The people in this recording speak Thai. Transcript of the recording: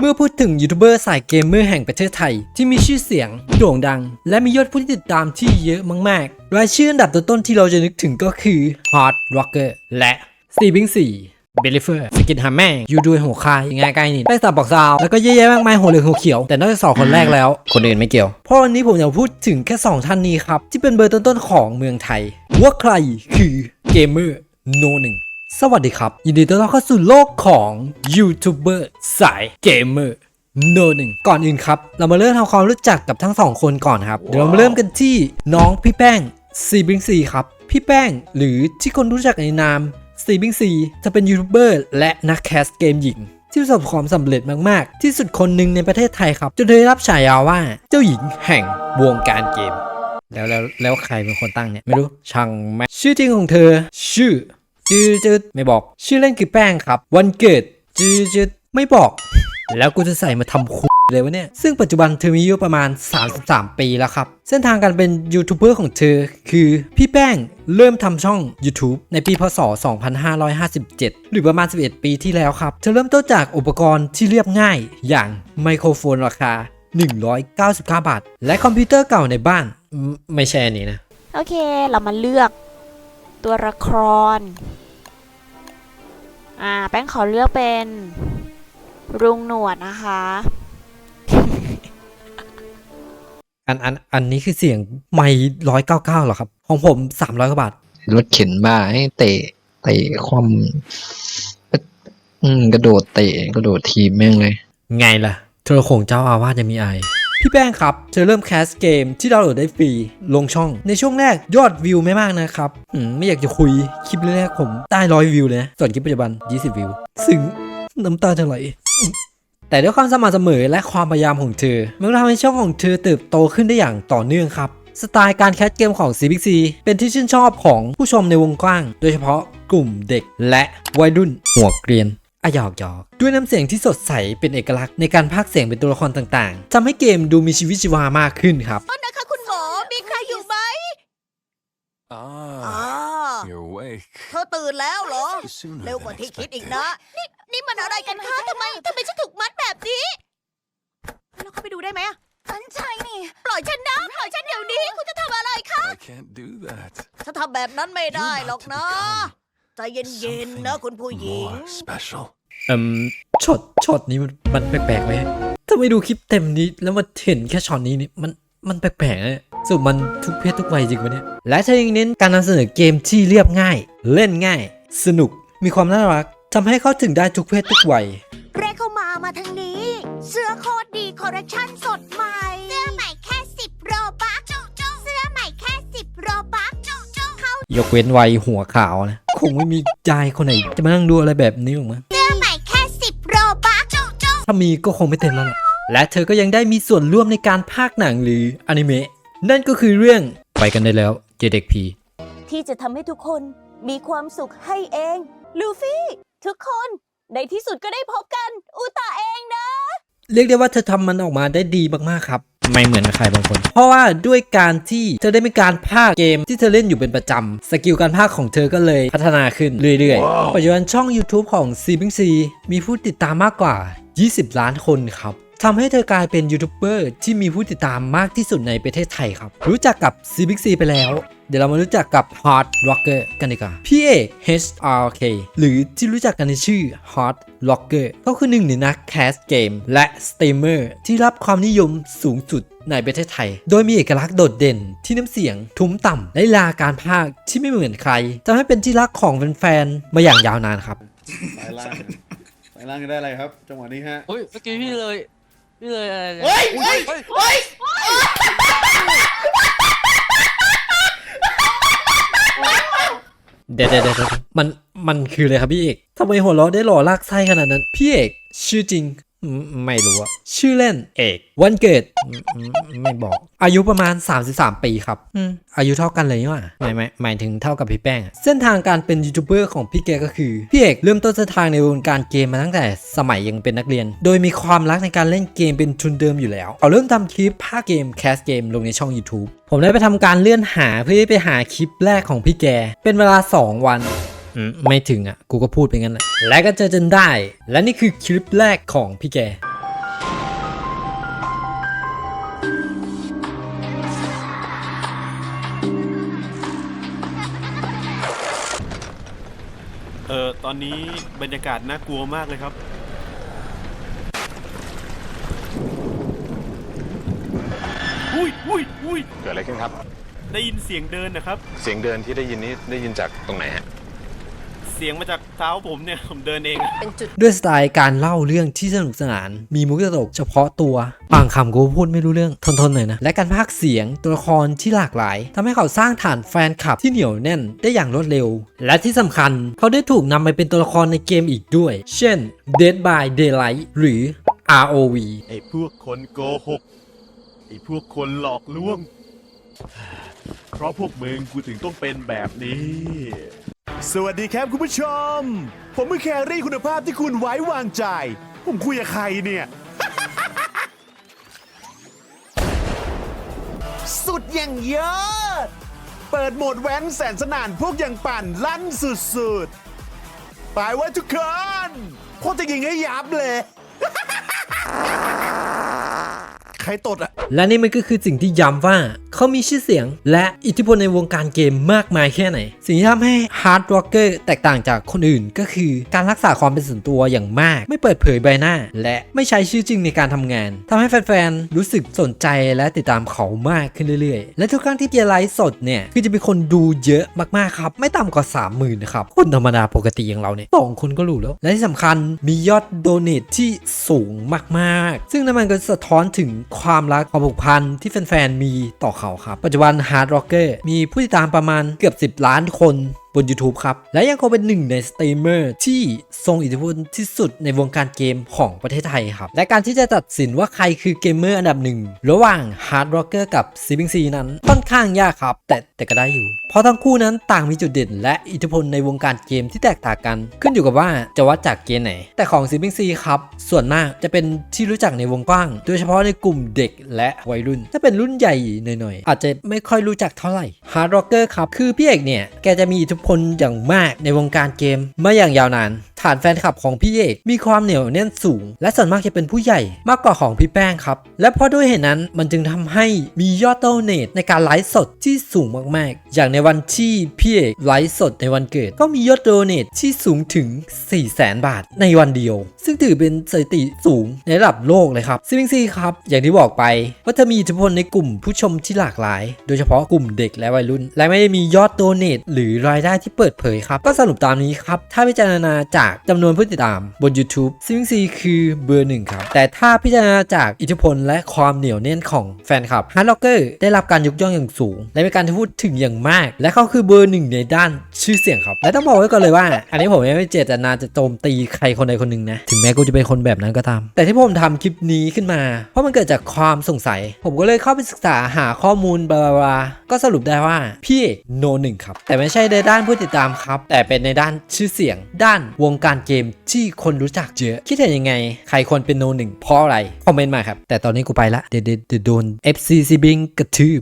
เมื่อพูดถึงยูทูบเบอร์สายเกมเมอร์แห่งประเทศไทย ที่มีชื่อเสียง โด่งดัง และมียอดผู้ที่ติดตามที่เยอะมากๆ รายชื่ออันดับต้นๆที่เราจะนึกถึงก็คือ Hard Rocker และ Steven 4เบลิเฟอร์สกินฮัมแม่งยูดูหัวคายง่ายใกล้นี่ไปสับบอกซาว แล้วก็เยอะแยะมากมายหัวเหลืองหัวเขียว แต่นอกจากสองคนแรกแล้ว คนอื่นไม่เกี่ยว เพราะวันนี้ผมอยากพูดถึงแค่ 2 ท่านนี้ครับ ที่เป็นเบอร์ต้นๆของเมืองไทย ว่าใครคือเกมเมอร์โนหนึ่ง สวัสดีครับ ยินดีต้อนรับเข้าสู่โลกของยูทูบเบอร์สายเกมเมอร์โนหนึ่งก่อนอื่นครับ เรามาเริ่มทำความรู้จักกับทั้งสองคนก่อนครับ เดี๋ยวเรามาเริ่มกันที่น้องพี่แป้งซีบิงซีครับ พี่แป้งหรือที่คนรู้จักในนามซีบิงซีจะเป็นยูทูบเบอร์และนักแคสเกมหญิง ที่ประสบความสำเร็จมาก ๆ ที่สุดคนหนึ่งในประเทศไทยครับจนได้รับฉายาว่าเจ้าหญิงแห่งวงการเกม แล้วแล้วแล้วใครเป็นคนตั้งเนี่ยไม่รู้ช่างแม่งชื่อจริงของเธอ ชื่อ จืดจืดไม่บอก ชื่อเล่นคือแป้งครับ วันเกิดจืดจืดไม่บอก แล้วกูจะใส่มาทำคุเลยวะเนี่ย ซึ่งปัจจุบันเธอมีอายุประมาณ 33 ปีแล้วครับ เส้นทางการเป็นยูทูบเบอร์ของเธอ คือพี่แป้งเริ่มทำช่อง YouTube ในปีพศ 2557 หรือประมาณ 11 ปีที่แล้วครับ เธอเริ่มต้นจากอุปกรณ์ที่เรียบง่าย อย่างไมโครโฟนราคา 199 บาท และคอมพิวเตอร์เก่าในบ้าน ไม่ใช่อันนี้นะ โอเค เรามาเลือก ตัวละคร อ่า แป้งขอเลือกเป็นรุงหนวดนะคะ อันอันอันนี้คือเสียงไม่ร้อยเก้าเก้าหรอครับ ของผมสามร้อยกว่าบาท รถเข็นบ้าให้เตะเตะคว่ำอืมกระโดดเตะกระโดดทีมแม่งเลย ไงล่ะเธอคงเจ้าอาวาสจะมีอาย พี่แป้งครับ เธอเริ่มแคสเกมที่ดาวน์โหลดได้ฟรี ลงช่อง ในช่วงแรกยอดวิวไม่มากนะครับอืมไม่อยากจะคุย คลิปแรกผมได้ร้อยวิวเลยนะส่วนคลิปปัจจุบัน 20 วิว ซึ่งน้ำตาจะไหลแต่ด้วยความสม่ำเสมอและความพยายามของเธอ มันทำให้ช่องของเธอเติบโตขึ้นได้อย่างต่อเนื่องครับ สไตล์การแคสเกมของ CBC เป็นที่ชื่นชอบของผู้ชมในวงกว้าง โดยเฉพาะกลุ่มเด็กและวัยรุ่นหัวเกรียน อะหยอกหยอกด้วยน้ำเสียงที่สดใสเป็นเอกลักษณ์ในการพากย์เสียงเป็นตัวละครต่างๆทำให้เกมดูมีชีวิตชีวามากขึ้นครับนะคะคุณหมอ มีใครอยู่ไหม Ah, อ่า you're awake. เธอตื่นแล้วเหรอ Sooner เร็วกว่า than ที่คิดอีก expected. นะ นี่นี่มันอะไรกันคะทำไมทำไมฉันถูกมัดแบบนี้ เราเข้าไปดูได้ไหมฉันใช่นี่ ปล่อยฉันนะ ปล่อยฉันเดี๋ยวนี้ คุณจะทำอะไรคะ I can't do that. ฉันทำแบบนั้นไม่ได้หรอกนะ ใจเย็นๆนะคุณผู้หญิง More special. เอืมช็อตช็อตนี้มันมันแปลกๆไหมถ้าไม่ดูคลิปเต็มนี้แล้วมาเห็นแค่ช็อตนี้นี่มันมันแปลกๆนะเนี่ยสรุดมันทุกเพศทุกวัยจริงปะเนี่ย และเธอยังเน้นการนำเสนอเกมที่เรียบง่าย เล่นง่าย สนุกมีความน่ารักทำให้เข้าถึงได้ทุกเพศทุกวัย เรยกเข้ามามาทางนี้ เสื้อโคตรดีคอลเลคชันสดใหม่ เสื้อใหม่แค่สิบโรบักเสื้อใหม่แค่สิบโรบักเข้ายกเว้นวัยหัวขาวนะ คงไม่มียายคนไหน จะมานั่งดูอะไรแบบนี้หรอกมั้งเสื้อใหม่แค่สิบโรบักถ้ามีก็คงไม่เต็มแล้วล่ะและเธอก็ยังได้มีส่วนร่วมในการพากย์หนังหรืออนิเมะนั่นก็คือเรื่องไปกันได้แล้วเจเด็กพีที่จะทำให้ทุกคนมีความสุขให้เอง ลูฟี่ ทุกคนในที่สุดก็ได้พบกันอุตาเองนะ เรียกได้ว่าเธอทำมันออกมาได้ดีมากๆครับ ไม่เหมือนใครบางคน เพราะว่าด้วยการที่เธอได้มีการพากย์เกมที่เธอเล่นอยู่เป็นประจำสกิลการพากย์ของเธอก็เลยพัฒนาขึ้นเรื่อยๆ ปัจจุบันช่อง YouTube ของ c b c มีผู้ติดตามมากกว่า 20 ล้านคนครับทำให้เธอกลายเป็นยูทูบเบอร์ที่มีผู้ติดตามมากที่สุดในประเทศไทยครับ รู้จักกับ c b c ไปแล้ว เดี๋ยวเรามารู้จักกับ Hard Rocker กันดีกว่าพี่เอก HRK หรือที่รู้จักกันในชื่อ Hard Rocker เขาคือหนึ่งในนักแคสเกม และสตรีมเมอร์ที่รับความนิยมสูงสุดในประเทศไทย โดยมีเอกลักษณ์โดดเด่นที่น้ำเสียงทุ้มต่ำและลีลาการพากย์ที่ไม่เหมือนใครทำให้เป็นที่รักของแฟนๆมาอย่างยาวนานครับ สายล่างสายล่างจะได้อะไรครับ จังหวะนี้ฮะ เฮ้ยเมื่อกี้พี่เลย พี่เลยอะไรเนี่ยเฮ้ยเฮ้ยเฮ้ย เดี๋ยว เดี๋ยวเดี๋ยวมันมันคืออะไรครับพี่เอกทำไมหัวเราะได้หล่อลากไส้ขนาดนั้น พี่เอกชื่อจริง ไม่รู้อะชื่อเล่นเอก วันเกิดอืมอืมไม่บอก อายุประมาณ 33 ปีครับอืมอายุเท่ากันเลยนี่หว่าไม่ไม่หมายถึงเท่ากับพี่แป้งอะเส้นทางการเป็นยูทูบเบอร์ของพี่แกก็คือ พี่เอกเริ่มต้นเส้นทางในวงการเกมมาตั้งแต่สมัยยังเป็นนักเรียน โดยมีความรักในการเล่นเกมเป็นทุนเดิมอยู่แล้วเขาเริ่มทำคลิปภาคเกมแคสเกมลงในช่อง YouTube ผมได้ไปทำการเลื่อนหาเพื่อไปหาคลิปแรกของพี่แก เป็นเวลา 2 วันอืม ไม่ถึงอะ กูก็พูดไปงั้นแหละและก็เจอจนได้ และนี่คือคลิปแรกของพี่แกเออตอนนี้บรรยากาศน่ากลัวมากเลยครับ อุ้ยอุ้ยอุ้ยเกิดอะไรขึ้นครับ ได้ยินเสียงเดินนะครับ เสียงเดินที่ได้ยินนี้ได้ยินจากตรงไหนฮะ เสียงมาจากเท้าผมเนี่ย ผมเดินเองด้วยสไตล์การเล่าเรื่องที่สนุกสนาน มีมุกตลกเฉพาะตัวบางคำกูพูดไม่รู้เรื่องทนๆหน่อยนะ และการพากย์เสียงตัวละครที่หลากหลายทำให้เขาสร้างฐานแฟนคลับที่เหนียวแน่นได้อย่างรวดเร็ว และที่สำคัญเขาได้ถูกนำไปเป็นตัวละครในเกมอีกด้วย เช่น Dead by Daylight หรือ ROV ไอ้พวกคนโกหก ไอ้พวกคนหลอกลวง เพราะพวกมึงกูถึงต้องเป็นแบบนี้ สวัสดีครับคุณผู้ชม ผมคือแครี่คุณภาพที่คุณไว้วางใจ ผมคุยกับใครเนี่ย สุดอย่างเยอะ เปิดโหมดแว้นแสนสนานพวกอย่างปั่นลั่นสุดๆ ไปไว้ทุกคนโคตรจะยิงให้ยับเลย รตดอะและนี่มันก็คือสิ่งที่ย้ำว่า เขามีชื่อเสียง และอิทธิพลในวงการเกมมากมายแค่ไหน สิ่งที่ทำให้ Hard Rocker แตกต่างจากคนอื่นก็คือการรักษาความเป็นส่วนตัวอย่างมาก ไม่เปิดเผยใบหน้า และไม่ใช้ชื่อจริงในการทำงาน ทำให้แฟนๆ รู้สึกสนใจและติดตามเขามากขึ้นเรื่อยๆ และทุกครั้งที่เกียร์ไลฟ์สดเนี่ยคือจะมีคนดูเยอะมากๆครับ ไม่ต่ำกว่า 30,000นะครับ คนธรรมดาปกติอย่างเราเนี่ยสองคนก็รู้แล้ว และที่สำคัญมียอดโดเนทที่สูงมากๆ ซึ่งนั่นมันก็สะท้อนถึงความรักความผูกพันที่แฟนๆมีต่อเขาครับ ปัจจุบัน Hard Rocker มีผู้ติดตามประมาณเกือบ 10 ล้านคนบน YouTube ครับ และยังคงเป็นหนึ่งในสตรีมเมอร์ที่ทรงอิทธิพลที่สุดในวงการเกมของประเทศไทยครับ และการที่จะตัดสินว่าใครคือเกมเมอร์อันดับหนึ่งระหว่าง Hard Rocker กับ s i b i n g C นั้นค่อนข้างยากครับ แต่แต่ก็ได้อยู่ เพราะทั้งคู่นั้นต่างมีจุดเด่น และอิทธิพลในวงการเกมที่แตกต่างกัน ขึ้นอยู่กับว่าจะวัดจากเกมไหน แต่ของ s i b i n g C ครับส่วนมากจะเป็นที่รู้จักในวงกว้าง โดยเฉพาะในกลุ่มเด็กและวัยรุ่น ถ้าเป็นรุ่นใหญ่หน่อยๆอาจจะไม่ค่อยรู้จักเท่าไหร่ Hard Rocker ครับคือพี่เอกเนี่ยแกจะมีอิทธิพลอย่างมากในวงการเกมมาอย่างยาวนานฐานแฟนคลับของพี่เอกมีความเหนียวแน่นสูง และส่วนมากจะเป็นผู้ใหญ่มากกว่าของพี่แป้งครับ และเพราะด้วยเหตุนั้นมันจึงทำให้มียอดโดเนทในการไลฟ์สดที่สูงมากๆ อย่างในวันที่พี่เอกไลฟ์สดในวันเกิด ก็มียอดโดเนทที่สูงถึง 4 0 0แสนบาทในวันเดียว ซึ่งถือเป็นสถิติสูงในระดับโลกเลยครับซิมิงซีครับ อย่างที่บอกไปว่าจะมีอิทธิพลในกลุ่มผู้ชมที่หลากหลาย โดยเฉพาะกลุ่มเด็กและวัยรุ่น และไม่ได้มียอดโดเนทหรือรายได้ที่เปิดเผยครับ ก็สรุปตามนี้ครับ ถ้าพิจารณาจากจำนวนผู้ติดตามบน YouTube ซิงซีคือเบอร์หนึ่งครับ แต่ถ้าพิจารณาจากอิทธิพลและความเหนียวแน่นของแฟนคลับฮาร์ดล็อกเกอร์ได้รับการยกย่องอย่างสูง และมีการพูดถึงอย่างมาก และเขาคือเบอร์หนึ่งในด้านชื่อเสียงครับ และต้องบอกไว้ก่อนเลยว่า อันนี้ผมไม่เจตนาจะโจมตีใครคนใดคนหนึ่งนะ ถึงแม้กูจะเป็นคนแบบนั้นก็ตาม แต่ที่ผมทำคลิปนี้ขึ้นมา เพราะมันเกิดจากความสงสัย ผมก็เลยเข้าไปศึกษาหาข้อมูลบลาบลาก็สรุปได้ว่าพี่โนหนึ่งครับ แต่ไม่ใช่ในด้านผู้ติดตามครับ แต่เป็นในด้านชื่อเสียง ด้านวงการเกมที่คนรู้จักเยอะ คิดเห็นยังไง ใครควรเป็นโนหนึ่งเพราะอะไร คอมเมนต์มาครับ แต่ตอนนี้กูไปละ เดี๋ยวเดี๋ยวเดี๋ยวโดน FC ซีบิงกระทืบ